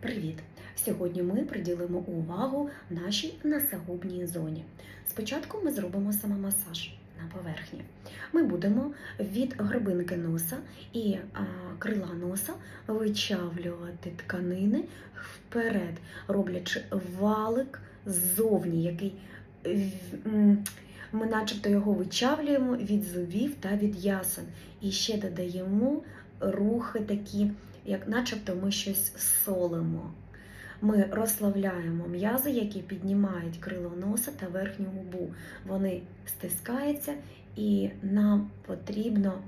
Привіт! Сьогодні ми приділимо увагу нашій носогубній зоні. Спочатку ми зробимо самомасаж на поверхні. Ми будемо від горбинки носа і а, крила носа вичавлювати тканини вперед, роблячи валик ззовні, який ми начебто його вичавлюємо від зубів та від ясен. І ще додаємо рухи такі як начебто ми щось солимо. Ми розслабляємо м'язи, які піднімають крило носа та верхню губу. Вони стискаються, і нам потрібно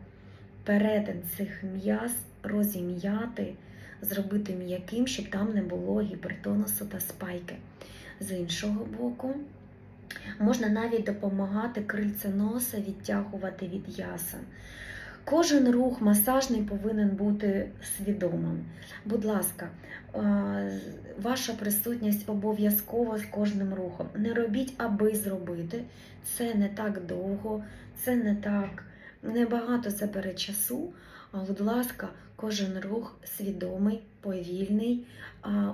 перетин цих м'яз розім'яти, зробити м'яким, щоб там не було гіпертонусу та спайки. З іншого боку, можна навіть допомагати крильце носа відтягувати від ясен. Кожен рух масажний повинен бути свідомим. Будь ласка, е, ваша присутність обов'язково з кожним рухом. Не робіть, аби зробити. Це не так довго, це не так небагато забере часу. Будь ласка, кожен рух свідомий, повільний.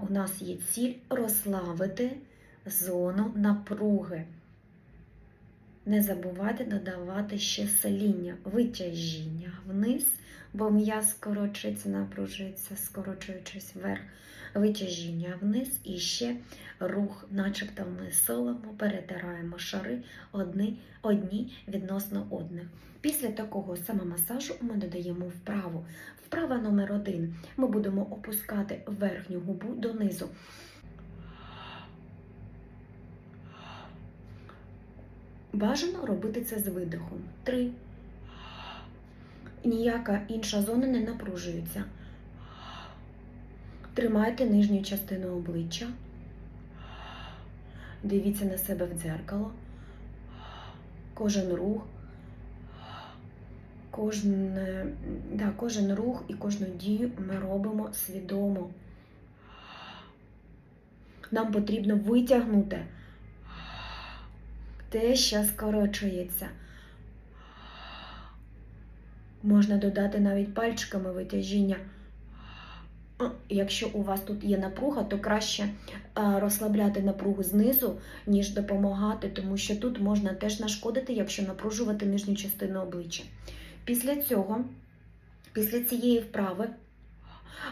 У нас є ціль розслабити зону напруги. Не забувайте додавати ще соління, витяжіння вниз, бо м'яз скорочується, напружується, скорочуючись вверх, витяжіння вниз і ще рух, начебто ми солимо, перетираємо шари одні, одні відносно одних. Після такого самомасажу ми додаємо вправу. Вправа номер один. Ми будемо опускати верхню губу донизу. Бажано робити це з видихом. Три. Ніяка інша зона не напружується. Тримайте нижню частину обличчя. Дивіться на себе в дзеркало. Кожен рух. Кожен, да, кожен рух і кожну дію ми робимо свідомо. Нам потрібно витягнути те, що скорочується. Можна додати навіть пальчиками витяжіння. Якщо у вас тут є напруга, то краще розслабляти напругу знизу, ніж допомагати, тому що тут можна теж нашкодити, якщо напружувати нижню частину обличчя. Після цього, після цієї вправи,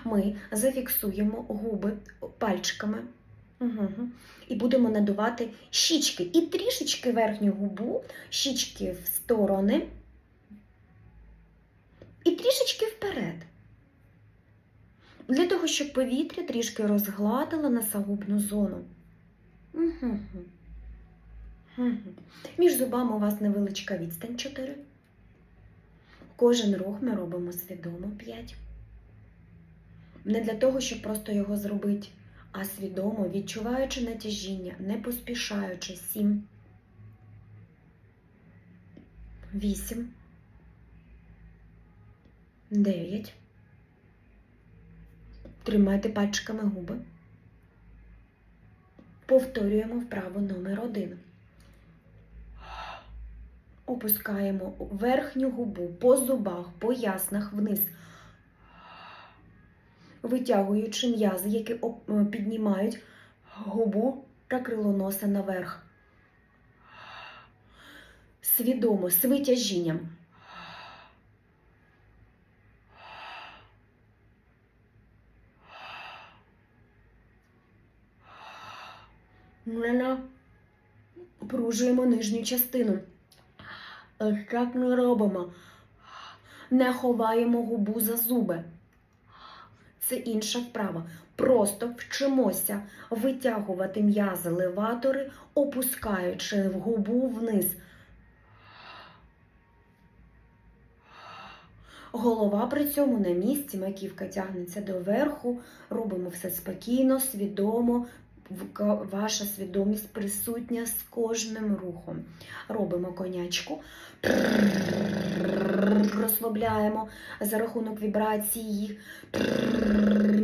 ми зафіксуємо губи пальчиками. Угу. І будемо надувати щічки. І трішечки верхню губу, щічки в сторони. І трішечки вперед. Для того, щоб повітря трішки розгладило носогубну зону. Угу. Угу. Між зубами у вас невеличка відстань 4. Кожен рух ми робимо свідомо 5. Не для того, щоб просто його зробити а свідомо відчуваючи натяжіння, не поспішаючи сім, вісім, дев'ять. Тримайте пальчиками губи. Повторюємо вправу номер один. Опускаємо верхню губу по зубах, по яснах вниз витягуючи м'язи, які е, піднімають губу та крило носа наверх. Свідомо, з витяжінням. Не напружуємо нижню частину. Ось Так ми робимо. Не ховаємо губу за зуби це інша вправа. Просто вчимося витягувати м'язи леватори, опускаючи в губу вниз. Голова при цьому на місці, маківка тягнеться доверху, робимо все спокійно, свідомо. Ваша свідомість присутня з кожним рухом. Робимо конячку, розслабляємо за рахунок вібрації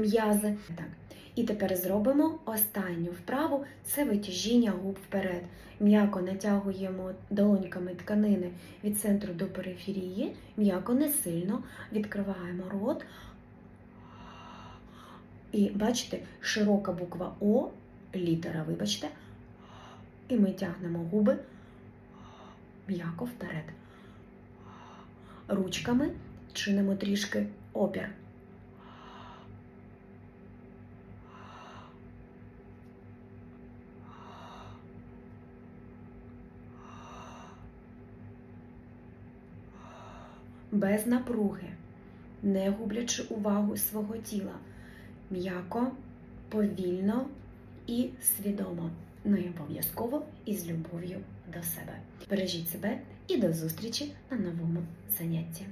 м'язи. Так. І тепер зробимо останню вправу це витяжіння губ вперед. М'яко натягуємо долоньками тканини від центру до периферії, м'яко не сильно відкриваємо рот. І бачите, широка буква О, літера, вибачте. І ми тягнемо губи м'яко вперед. Ручками чинимо трішки опір. Без напруги, не гублячи увагу свого тіла. М'яко, повільно і свідомо. Ну і обов'язково із любов'ю до себе. Бережіть себе і до зустрічі на новому занятті.